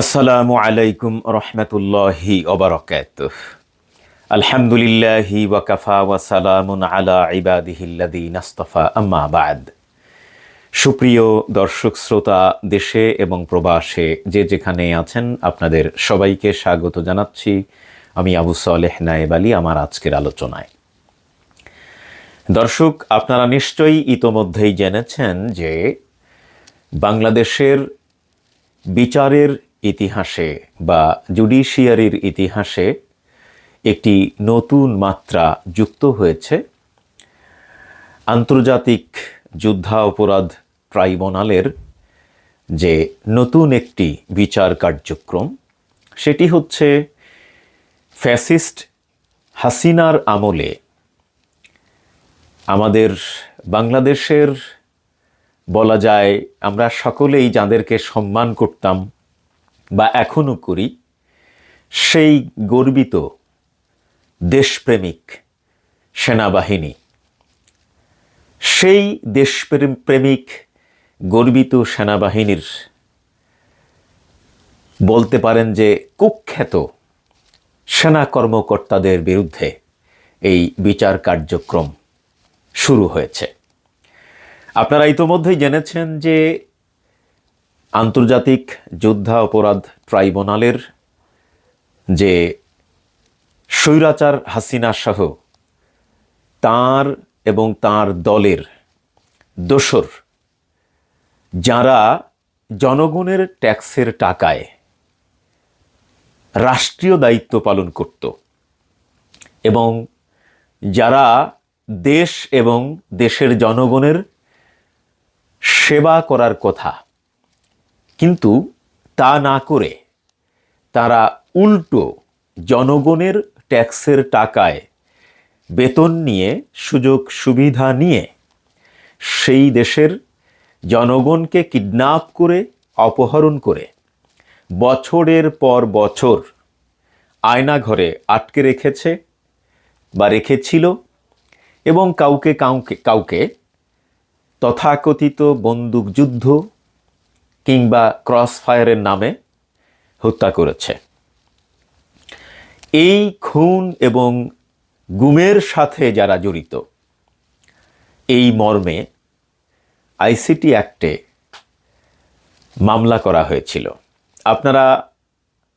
আসসালামু আলাইকুম রহমতুল্লাহি ওবরকাত আলহামদুলিল্লাহি ওয়াকাফা ওয়াসালামুন আলা ইবাদিহিল্লাদি নাস্তফা, আম্মা বাদ। সুপ্রিয় দর্শক, শ্রোতা, দেশে এবং প্রবাসে যে যেখানে আছেন, আপনাদের সবাইকে স্বাগত জানাচ্ছি আমি আবু সালেহ নায়েব আলী, আমার আজকের আলোচনায়। দর্শক, আপনারা নিশ্চয়ই ইতোমধ্যেই জেনেছেন যে বাংলাদেশের বিচারের ইতিহাসে বা জুডিশিয়ারির ইতিহাসে একটি নতুন মাত্রা যুক্ত হয়েছে। আন্তর্জাতিক যুদ্ধা অপরাধ ট্রাইব্যুনালের যে নতুন একটি বিচার কার্যক্রম, সেটি হচ্ছে ফ্যাসিস্ট হাসিনার আমলে আমাদের বাংলাদেশের, বলা যায়, আমরা সকলেই যাদেরকে সম্মান করতাম বা এখনও করি, সেই গর্বিত দেশপ্রেমিক সেনাবাহিনী, সেই দেশপ্রেমিক গর্বিত সেনাবাহিনীর বলতে পারেন যে কুখ্যাত সেনা কর্মকর্তাদের বিরুদ্ধে এই বিচার কার্যক্রম শুরু হয়েছে। আপনারা ইতোমধ্যেই জেনেছেন যে আন্তর্জাতিক যোদ্ধা অপরাধ ট্রাইব্যুনালের যে স্বৈরাচার হাসিনা সহ তার এবং তার দলের দোসর, যারা জনগণের ট্যাক্সের টাকায় রাষ্ট্রীয় দায়িত্ব পালন করত এবং যারা দেশ এবং দেশের জনগণের সেবা করার কথা কিন্তু তা না করে তারা উল্টো জনগণের ট্যাক্সের টাকায় বেতন নিয়ে, সুযোগ সুবিধা নিয়ে সেই দেশের জনগণকে কিডন্যাপ করে, অপহরণ করে বছরের পর বছর আয়নাঘরে আটকে রেখেছে বা রেখেছিল এবং কাউকে কাউকে কাউকে তথাকথিত বন্দুকযুদ্ধ কিংবা ক্রস ফায়ারের নামে হত্যা করেছে। এই খুন এবং গুমের সাথে যারা জড়িত, এই মর্মে আইসিটি অ্যাক্টে মামলা করা হয়েছিল। আপনারা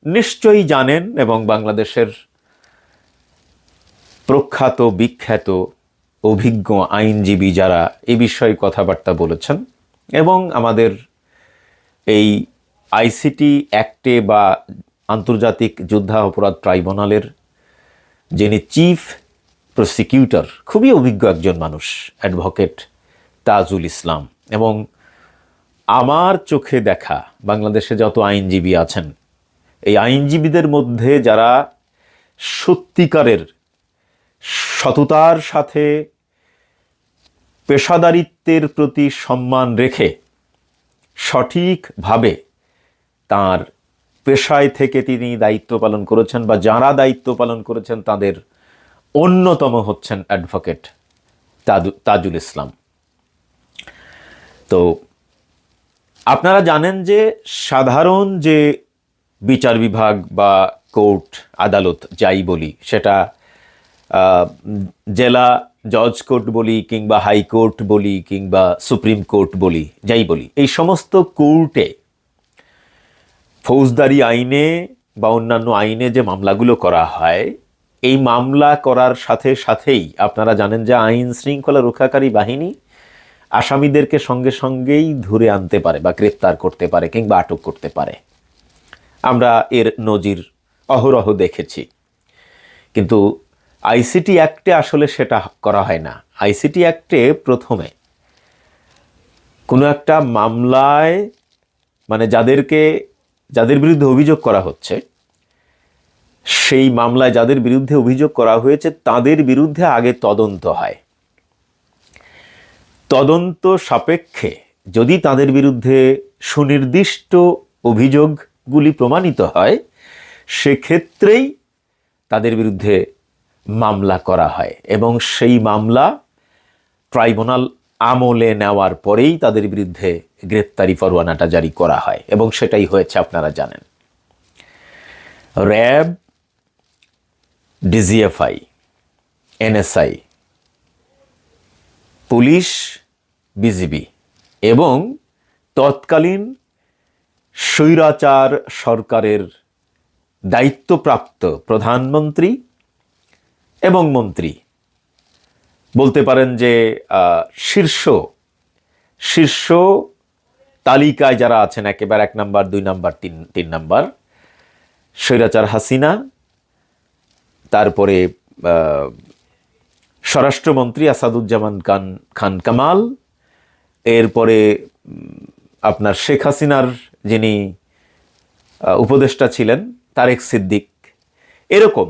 নিশ্চয়ই জানেন এবং বাংলাদেশের প্রখ্যাত, বিখ্যাত, অভিজ্ঞ আইনজীবী যারা এ বিষয়ে কথাবার্তা বলেছেন এবং আমাদের এই আইসিটি অ্যাক্টে বা আন্তর্জাতিক যোদ্ধা অপরাধ ট্রাইব্যুনালের যিনি চিফ প্রসিকিউটর, খুবই অভিজ্ঞ একজন মানুষ, অ্যাডভোকেট তাজুল ইসলাম। এবং আমার চোখে দেখা বাংলাদেশে যত আইনজীবী আছেন, এই আইনজীবীদের মধ্যে যারা সত্যিকারের সততার সাথে পেশাদারিত্বের প্রতি সম্মান রেখে সঠিকভাবে তার পেশায় থেকে তিনি দায়িত্ব পালন করেছেন বা যারা দায়িত্ব পালন করেছেন তাদের অন্যতম হচ্ছেন অ্যাডভোকেট তাজুল ইসলাম। তো আপনারা জানেন যে সাধারণ যে বিচার বিভাগ বা কোর্ট, আদালত, যাই বলি, সেটা জেলা জজ কোর্ট বলি কিংবা হাইকোর্ট বলি কিংবা সুপ্রিম কোর্ট বলি, যাই বলি, এই সমস্ত কোর্টে ফৌজদারি আইনে বা অন্যান্য আইনে যে মামলাগুলো করা হয়, এই মামলা করার সাথে সাথেই আপনারা জানেন যে আইন শৃঙ্খলা রক্ষাকারী বাহিনী আসামিদেরকে সঙ্গে সঙ্গেই ধরে আনতে পারে বা গ্রেপ্তার করতে পারে কিংবা আটক করতে পারে। আমরা এর নজির অহরহ দেখেছি। কিন্তু আইসিটি অ্যাক্টে আসলে সেটা করা হয় না। আইসিটি অ্যাক্টে প্রথমে কোনো একটা মামলায় মানে যাদেরকে, যাদের বিরুদ্ধে অভিযোগ করা হচ্ছে, সেই মামলায় যাদের বিরুদ্ধে অভিযোগ করা হয়েছে, তাদের বিরুদ্ধে আগে তদন্ত হয়। তদন্ত সাপেক্ষে যদি তাদের বিরুদ্ধে সুনির্দিষ্ট অভিযোগগুলি প্রমাণিত হয়, সেক্ষেত্রেই তাদের বিরুদ্ধে মামলা করা হয় এবং সেই মামলা ট্রাইব্যুনাল আমলে নেওয়ার পরেই তাদের বিরুদ্ধে গ্রেপ্তারি পরোয়ানাটা জারি করা হয় এবং সেটাই হয়েছে, আপনারা জানেন। RAB, DGFI, NSI, police, BGB এবং তৎকালীন স্বৈরাচার সরকারের দায়িত্বপ্রাপ্ত প্রধানমন্ত্রী এবং মন্ত্রী। বলতে পারেন যে শীর্ষ শীর্ষ তালিকায় যারা আছেন, একেবারে এক নাম্বার, দুই নাম্বার, তিন তিন নাম্বার, স্বৈরাচার হাসিনা, তারপরে স্বরাষ্ট্রমন্ত্রী আসাদুজ্জামান খান খান কামাল, এরপরে আপনার শেখ হাসিনার যিনি উপদেষ্টা ছিলেন, তারেক সিদ্দিক, এরকম।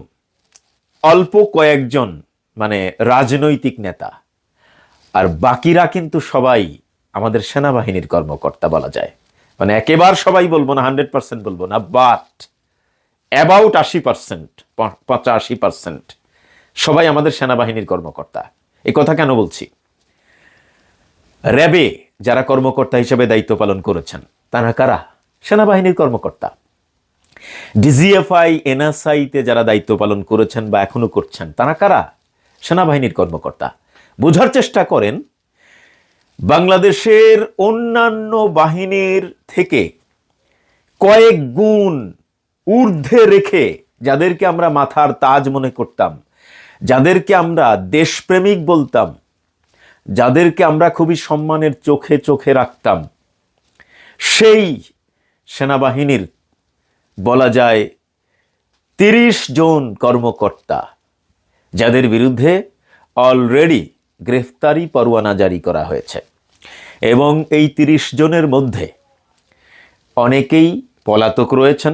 অল্প কয়েকজন মানে রাজনৈতিক নেতা। আর বাকিরা কিন্তু সবাই আমাদের সেনাবাহিনীর কর্মকর্তা বলা যায়। মানে একেবার সবাই বলব না, হান্ড্রেড পার্সেন্ট বলব না বাট অ্যাবাউট আশি পার্সেন্ট পঁচাশি পার্সেন্ট সবাই আমাদের সেনাবাহিনীর কর্মকর্তা। এই কথা কেন বলছি? র্যাবে যারা কর্মকর্তা হিসেবে দায়িত্ব পালন করেছেন, তারা কারা? সেনাবাহিনীর কর্মকর্তা। ডিজিএফআই এনএসআইতে যারা দায়িত্ব পালন করেছেন বা এখনও করছেন, তারা কারা? সেনাবাহিনীর কর্মকর্তা। বোঝার চেষ্টা করেন, বাংলাদেশের অন্যান্য বাহিনীর থেকে কয়েক গুণ ঊর্ধ্বে রেখে যাদেরকে আমরা মাথার তাজ মনে করতাম, যাদেরকে আমরা দেশপ্রেমিক বলতাম, যাদেরকে আমরা খুবই সম্মানের চোখে চোখে রাখতাম, সেই সেনাবাহিনীর বলা যায় তিরিশ জন কর্মকর্তা, যাদের বিরুদ্ধে অলরেডি গ্রেফতারি পরোয়ানা জারি করা হয়েছে। এবং এই তিরিশ জনের মধ্যে অনেকেই পলাতক রয়েছেন,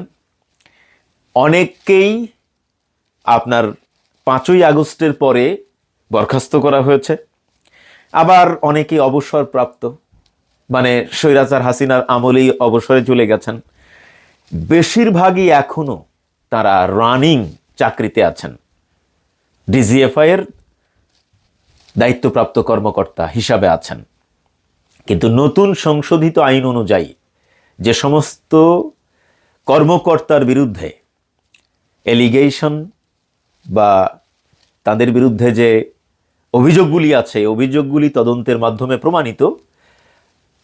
অনেককেই আপনার পাঁচই আগস্টের পরে বরখাস্ত করা হয়েছে। আবার অনেকেই অবসরপ্রাপ্ত মানে স্বৈরাচার হাসিনার আমলেই অবসরে চলে গেছেন। বেশিরভাগই এখনও তারা রানিং চাকরিতে আছেন। ডিজিএফআই এর দায়িত্বপ্রাপ্ত কর্মকর্তা হিসাবে আছেন। কিন্তু নতুন সংশোধিত আইন অনুযায়ী যে সমস্ত কর্মকর্তার বিরুদ্ধে এলিগেশন বা তাদের বিরুদ্ধে যে অভিযোগগুলি আছে অভিযোগগুলি তদন্তের মাধ্যমে প্রমাণিত,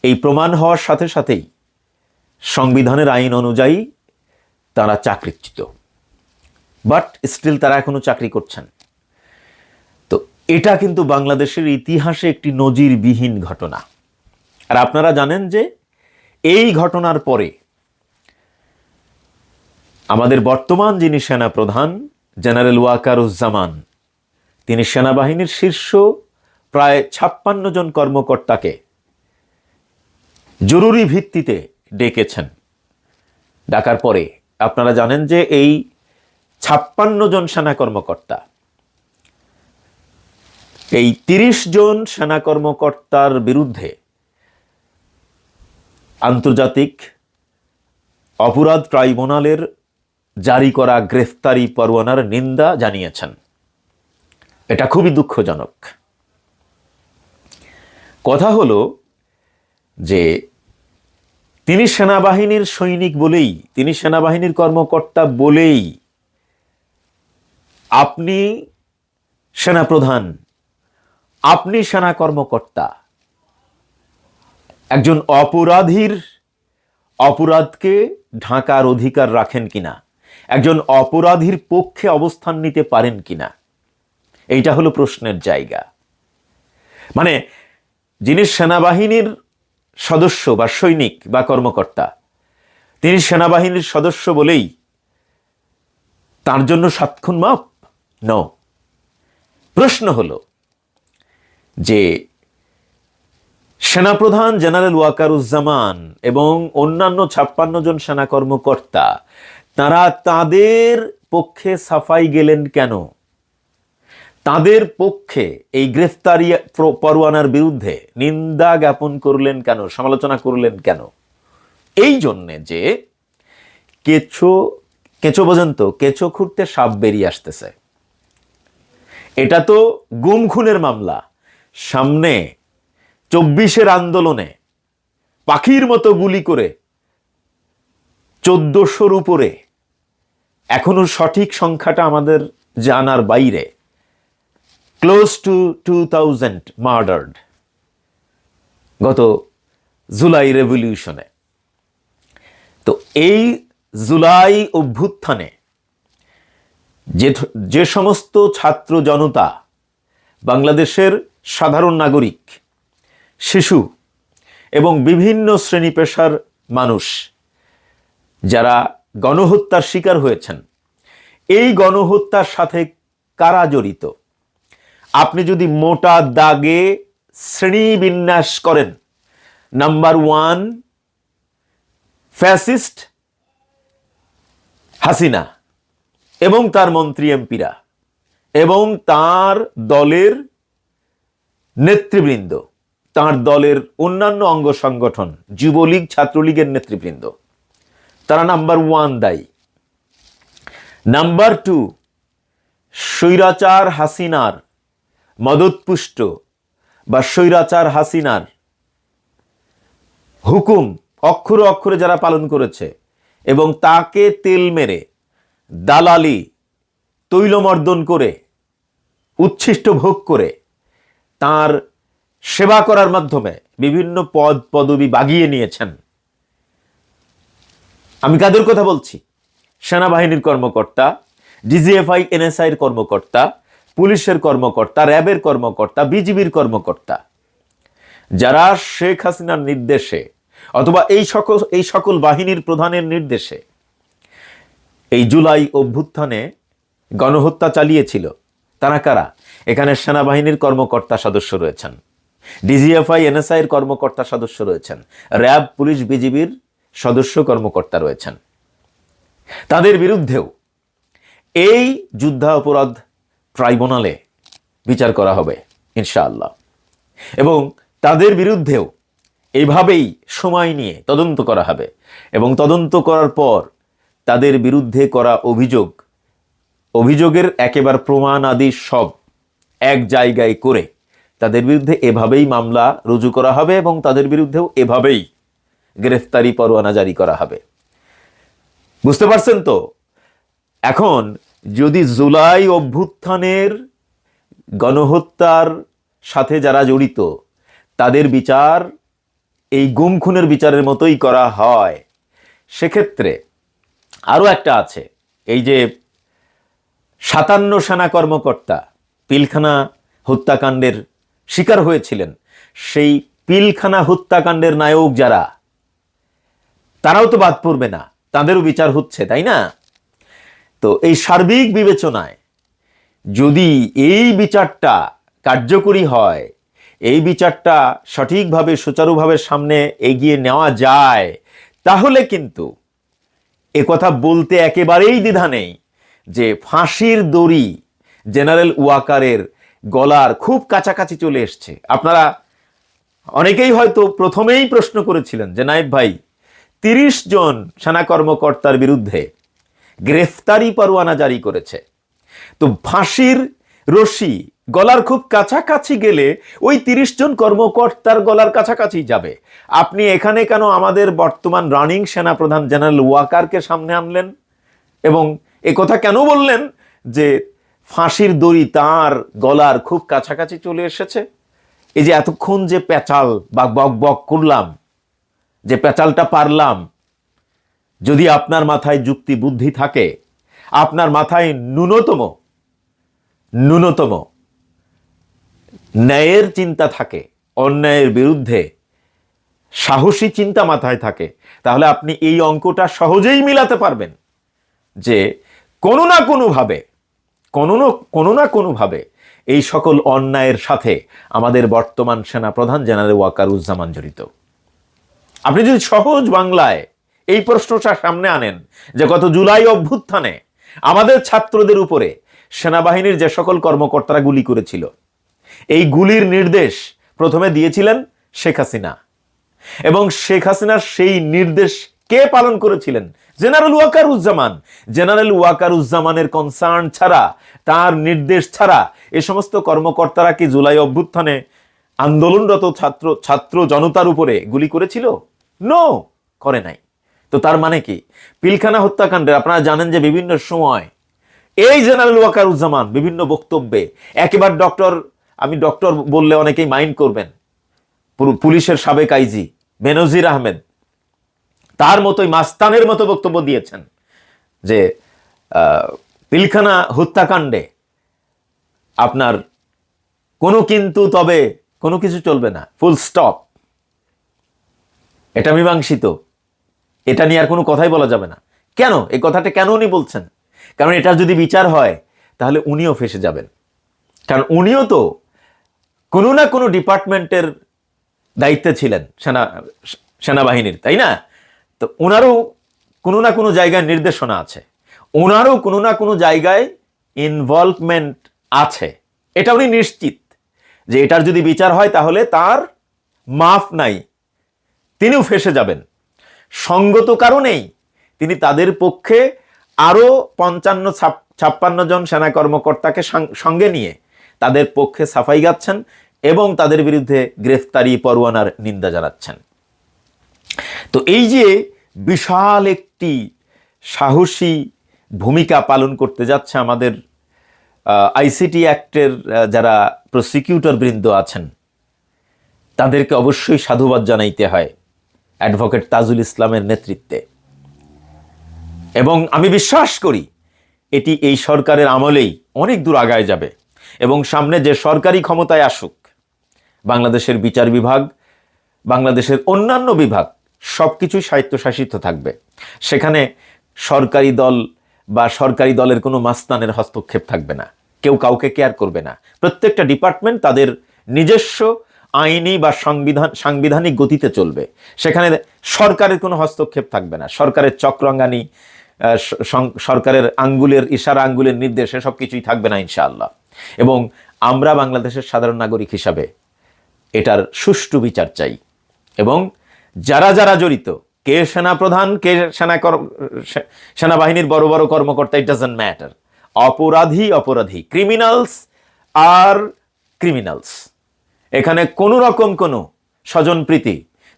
এই প্রমাণ হওয়ার সাথে সাথেই সংবিধানের আইন অনুযায়ী তারা চাকরিচ্যুত। বাট স্টিল তারা এখনও চাকরি করছেন। তো এটা কিন্তু বাংলাদেশের ইতিহাসে একটি নজিরবিহীন ঘটনা। আর আপনারা জানেন যে এই ঘটনার পরে আমাদের বর্তমান যিনি সেনা প্রধান জেনারেল ওয়াকারুজ্জামান, তিনি সেনাবাহিনীর শীর্ষ প্রায় ছাপ্পান্ন জন কর্মকর্তাকে জরুরি ভিত্তিতে ডেকেছেন। ডাকার পরে আপনারা জানেন যে এই ছাপ্পান্ন জন সেনা কর্মকর্তা, এই তিরিশ জন সেনা কর্মকর্তার বিরুদ্ধে আন্তর্জাতিক অপরাধ ট্রাইব্যুনালের জারি করা গ্রেফতারি পরোয়ানার নিন্দা জানিয়েছেন। এটা খুবই দুঃখজনক। কথা হলো যে তিনি সেনাবাহিনীর সৈনিক বলেই, তিনি সেনাবাহিনীর কর্মকর্তা বলেই আপনি সেনাপ্রধান, আপনি সেনা কর্মকর্তা একজন অপরাধীর অপরাধকে ঢাকার অধিকার রাখেন কিনা? একজন অপরাধীর পক্ষে অবস্থান নিতে পারেন কিনা? এইটা হলো প্রশ্নের জায়গা। মানে যিনি সেনাবাহিনীর সদস্য বা সৈনিক বা কর্মকর্তা। তিনি সেনাবাহিনীর সদস্য বলেই তার জন্য সাতক্ষণ মাপ? ন প্রশ্ন হলো যে সেনাপ্রধান জেনারেল ওয়াকার ওয়াকারুজ্জামান এবং অন্যান্য ছাপ্পান্ন জন সেনা কর্মকর্তা তারা তাদের পক্ষে সাফাই গেলেন কেন? তাদের পক্ষে এই গ্রেফতারি পরোয়ানার বিরুদ্ধে নিন্দা জ্ঞাপন করলেন কেন? সমালোচনা করলেন কেন? এই জন্যে যে কেঁচো কেঁচো পর্যন্ত, কেঁচো খুঁড়তে সাপ বেরিয়ে আসতেছে। এটা তো গুম খুনের মামলা। সামনে চব্বিশের আন্দোলনে পাখির মতো গুলি করে চোদ্দশোর উপরে, এখনও সঠিক সংখ্যাটা আমাদের জানার বাইরে। Close to two thousand murdered গত জুলাই রেভলিউশনে তো এই জুলাই অভ্যুত্থানে যে যে সমস্ত ছাত্র জনতা, বাংলাদেশের সাধারণ নাগরিক, শিশু এবং বিভিন্ন শ্রেণি পেশার মানুষ যারা গণহত্যার শিকার হয়েছেন, এই গণহত্যার সাথে কারা জড়িত? আপনি যদি মোটা দাগে শ্রেণীবিন্যাস করেন নাম্বার ওয়ান ফ্যাসিস্ট হাসিনা এবং তার মন্ত্রী এমপিরা এবং তার দলের নেতৃবৃন্দ, তার দলের অন্যান্য অঙ্গ সংগঠন, যুবলীগ, ছাত্রলীগের নেতৃবৃন্দ, তারা নাম্বার ওয়ান দায়ী। নাম্বার টু স্বৈরাচার হাসিনার মদতপুষ্ট বা স্বৈরাচার হাসিনার হুকুম অক্ষরে অক্ষরে যারা পালন করেছে এবং তাকে তেল মেরে, দালালি, তৈলমর্দন করে, উচ্ছিষ্ট ভোগ করে তার সেবা করার মাধ্যমে বিভিন্ন পদ পদবি বাগিয়ে নিয়েছেন। আমি কাদের কথা বলছি? সেনাবাহিনীর কর্মকর্তা, ডিজিএফআই, এনএসআইয়ের কর্মকর্তা পুলিশের কর্মকর্তা, র্যাবের কর্মকর্তা, বিজিবির কর্মকর্তা। যারা শেখ হাসিনার নির্দেশে অথবা এই সকল এই সকল বাহিনীর প্রধানের নির্দেশে এই জুলাই অভ্যুত্থানে গণহত্যা চালিয়েছিল, তারা কারা? এখানে সেনাবাহিনীর কর্মকর্তা সদস্য রয়েছেন। ডিজিএফআই, এনএসআই এর কর্মকর্তা সদস্য রয়েছেন। র্যাব, পুলিশ, বিজিবির সদস্য কর্মকর্তা রয়েছেন। তাদের বিরুদ্ধেও এই যুদ্ধাপরাধ ট্রাইব্যুনালে বিচার করা হবে, ইনশাআল্লাহ। এবং তাদের বিরুদ্ধেও এভাবেই সময় নিয়ে তদন্ত করা হবে এবং তদন্ত করার পর তাদের বিরুদ্ধে করা অভিযোগ, অভিযোগের একেবারে প্রমাণ আদি সব এক জায়গায় করে তাদের বিরুদ্ধে এভাবেই মামলা রুজু করা হবে এবং তাদের বিরুদ্ধেও এভাবেই গ্রেফতারি পরোয়ানা জারি করা হবে। বুঝতে পারছেন তো? এখন যদি জুলাই অভ্যুত্থানের গণহত্যার সাথে যারা জড়িত, তাদের বিচার এই গুম খুনের বিচারের মতোই করা হয়। সেক্ষেত্রে আরও একটা আছে, এই যে সাতান্ন সেনা কর্মকর্তা পিলখানা হত্যাকাণ্ডের শিকার হয়েছিলেন। সেই পিলখানা হত্যাকাণ্ডের নায়ক যারা, তারাও তো বাদ পড়বে না, তাদেরও বিচার হচ্ছে, তাই না? তো এই সার্বিক বিবেচনায় যদি এই বিচারটা কার্যকরী হয়, এই বিচারটা সঠিকভাবে, সুচারুভাবে সামনে এগিয়ে নেওয়া যায়, তাহলে কিন্তু কথা বলতে একেবারেই দ্বিধা নেই যে ফাঁসির দড়ি জেনারেল ওয়াকারের গলার খুব কাছাকাছি চলে এসছে। আপনারা অনেকেই হয়তো প্রথমেই প্রশ্ন করেছিলেন যে, নায়েব ভাই, তিরিশ জন সেনা কর্মকর্তার বিরুদ্ধে গ্রেফতারি পরোয়ানা জারি করেছে। তো ফাঁসির রশি গলার খুব কাছাকাছি গেলে ওই তিরিশ জন কর্মকর্তার গলার কাছাকাছি যাবে। আপনি এখানে কেন আমাদের বর্তমান রানিং সেনাপ্রধান জেনারেল ওয়াকারকে সামনে আনলেন? এবং কথা কেন বললেন যে ফাঁসির দড়ি তার গলার খুব কাছাকাছি চলে এসেছে? এই যে এতক্ষণ যে পেঁচাল বা বক বক করলাম, যে পেঁচালটা পারলাম যদি আপনার মাথায় যুক্তি বুদ্ধি থাকে, আপনার মাথায় ন্যূনতম ন্যূনতম ন্যায়ের চিন্তা থাকে, অন্যায়ের বিরুদ্ধে সাহসী চিন্তা মাথায় থাকে, তাহলে আপনি এই অঙ্কটা সহজেই মিলাতে পারবেন যে কোনো না কোনোভাবে, কোনো না কোনো না কোনোভাবে এই সকল অন্যায়ের সাথে আমাদের বর্তমান সেনা প্রধান জেনারেল ওয়াকারুজ্জামান জড়িত। আপনি যদি সহজ বাংলায় এই প্রশ্নটা সামনে আনেন যে গত জুলাই অভ্যুত্থানে আমাদের ছাত্রদের উপরে সেনাবাহিনীর যে সকল কর্মকর্তারা গুলি করেছিল, এই গুলির নির্দেশ প্রথমে দিয়েছিলেন শেখ হাসিনা। এবং শেখ হাসিনার সেই নির্দেশ কে পালন করেছিলেন? জেনারেল ওয়াকারুজ্জামান। জেনারেল ওয়াকারুজ্জামানের কনসার্ন ছাড়া, তার নির্দেশ ছাড়া এ সমস্ত কর্মকর্তারা কি জুলাই অভ্যুত্থানে আন্দোলনরত ছাত্র ছাত্র জনতার উপরে গুলি করেছিল? নো করে নাই। তো তার মানে কি? পিলখানা হত্যাকাণ্ডে আপনারা জানেন যে বিভিন্ন সময় এই জেনারেল ওয়াকারুজ্জামান বিভিন্ন বক্তব্যে একেবারে ডক্টর, আমি ডক্টর বললে অনেকেই মাইন্ড করবেন পুলিশের সাবেক আইজি বেনজির আহমেদ, তার মতোই মাস্তানের মতো বক্তব্য দিয়েছেন যে পিলখানা হত্যাকাণ্ডে আপনার কোনো কিন্তু তবে কোনো কিছু চলবে না, ফুল স্টপ। এটা মীমাংসিত। এটা নিয়ে আর কোনো কথাই বলা যাবে না। কেন? এই কথাটা কেন উনি বলছেন? কারণ এটা যদি বিচার হয়, তাহলে উনিও ফেসে যাবেন। কারণ উনিও তো কোনো না কোনো ডিপার্টমেন্টের দায়িত্বে ছিলেন, সেনা, সেনাবাহিনীর, তাই না? তো ওনারও কোনো না কোনো জায়গায় নির্দেশনা আছে। ওনারও কোনো না কোনো জায়গায় ইনভলভমেন্ট আছে। এটা উনি নিশ্চিত যে এটার যদি বিচার হয়, তাহলে তার মাফ নাই, তিনিও ফেসে যাবেন। সঙ্গত কারণেই তিনি তাদের পক্ষে আরও পঞ্চান্ন, ছাপ- ছাপ্পান্ন জন সেনা কর্মকর্তাকে সঙ্গে নিয়ে তাদের পক্ষে সাফাই গাচ্ছেন এবং তাদের বিরুদ্ধে গ্রেফতারি পরোয়ানার নিন্দা জানাচ্ছেন। তো এই যে বিশাল একটি সাহসী ভূমিকা পালন করতে যাচ্ছে আমাদের আইসিটি অ্যাক্টের যারা প্রসিকিউটর বৃন্দ আছেন, তাদেরকে অবশ্যই সাধুবাদ জানাইতে হয়। অ্যাডভোকেট তাজুল ইসলামের নেতৃত্বে। এবং আমি বিশ্বাস করি, এটি এই সরকারের আমলেই অনেক দূর আগায় যাবে। এবং সামনে যে সরকারি ক্ষমতায় আসুক, বাংলাদেশের বিচার বিভাগ, বাংলাদেশের অন্যান্য বিভাগ সব কিছুই স্বায়ত্তশাসিত থাকবে। সেখানে সরকারি দল বা সরকারি দলের কোনো মাস্তানের হস্তক্ষেপ থাকবে না। কেউ কাউকে কেয়ার করবে না। প্রত্যেকটা ডিপার্টমেন্ট তাদের নিজস্ব আইনি বা সংবিধান, সাংবিধানিক গতিতে চলবে। সেখানে সরকারের কোনো হস্তক্ষেপ থাকবে না। সরকারের চক্রাঙ্গানি সরকারের আঙ্গুলের, ইশারা আঙ্গুলের নির্দেশ, এসব কিছুই থাকবে না, ইনশাআল্লাহ। এবং আমরা বাংলাদেশের সাধারণ নাগরিক হিসাবে এটার সুষ্ঠু বিচার চাই। এবং যারা যারা জড়িত, কে সেনাপ্রধান, কে সেনা সেনাবাহিনীর বড় বড় কর্মকর্তা ইট ডাজন্ট ম্যাটার অপরাধী অপরাধী ক্রিমিনালস আর ক্রিমিনালস এখানে কোনো রকম কোনো স্বজনপ্রীতি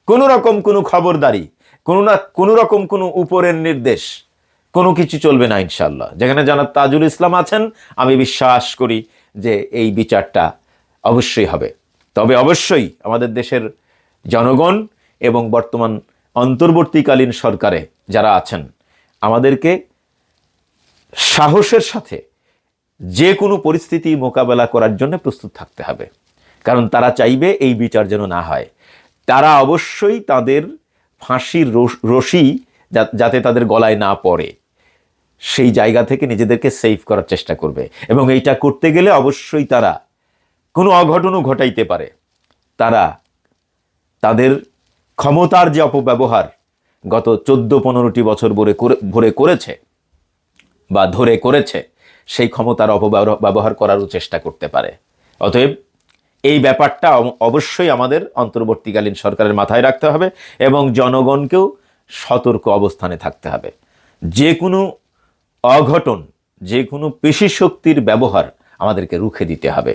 কোনো রকম কোনো খবরদারি, কোনো না কোনো রকম কোনো উপরের নির্দেশ, কোনো কিছু চলবে না ইনশাল্লাহ যেখানে জানাত তাজুল ইসলাম আছেন? আমি বিশ্বাস করি যে এই বিচারটা অবশ্যই হবে। তবে অবশ্যই আমাদের দেশের জনগণ এবং বর্তমান অন্তর্বর্তীকালীন সরকারে যারা আছেন, আমাদেরকে সাহসের সাথে যে কোনো পরিস্থিতি মোকাবেলা করার জন্য প্রস্তুত থাকতে হবে। কারণ তারা চাইবে এই বিচার যেন না হয়। তারা অবশ্যই তাদের ফাঁসির রশি যাতে তাদের গলায় না পড়ে, সেই জায়গা থেকে নিজেদেরকে সেভ করার চেষ্টা করবে। এবং এইটা করতে গেলে অবশ্যই তারা কোনো অঘটনও ঘটাইতে পারে। তারা তাদের ক্ষমতার যে অপব্যবহার গত চোদ্দ পনেরোটি বছর ভরে ভরে করেছে বা ধরে করেছে, সেই ক্ষমতার অপব্যবহার করারও চেষ্টা করতে পারে। অতএব এই ব্যাপারটা অবশ্যই আমাদের অন্তর্বর্তীকালীন সরকারের মাথায় রাখতে হবে এবং জনগণকেও সতর্ক অবস্থানে থাকতে হবে। যে কোনো অঘটন, যে কোনো পেশি শক্তির ব্যবহার আমাদেরকে রুখে দিতে হবে।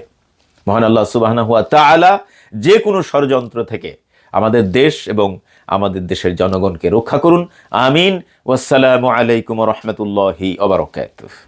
মহান আল্লাহ সুবাহ তাআলা যে কোনো ষড়যন্ত্র থেকে আমাদের দেশ এবং আমাদের দেশের জনগণকে রক্ষা করুন। আমিন। ওয়াসসালামু আলাইকুম রহমতুল্লাহি ওবরকাতুহ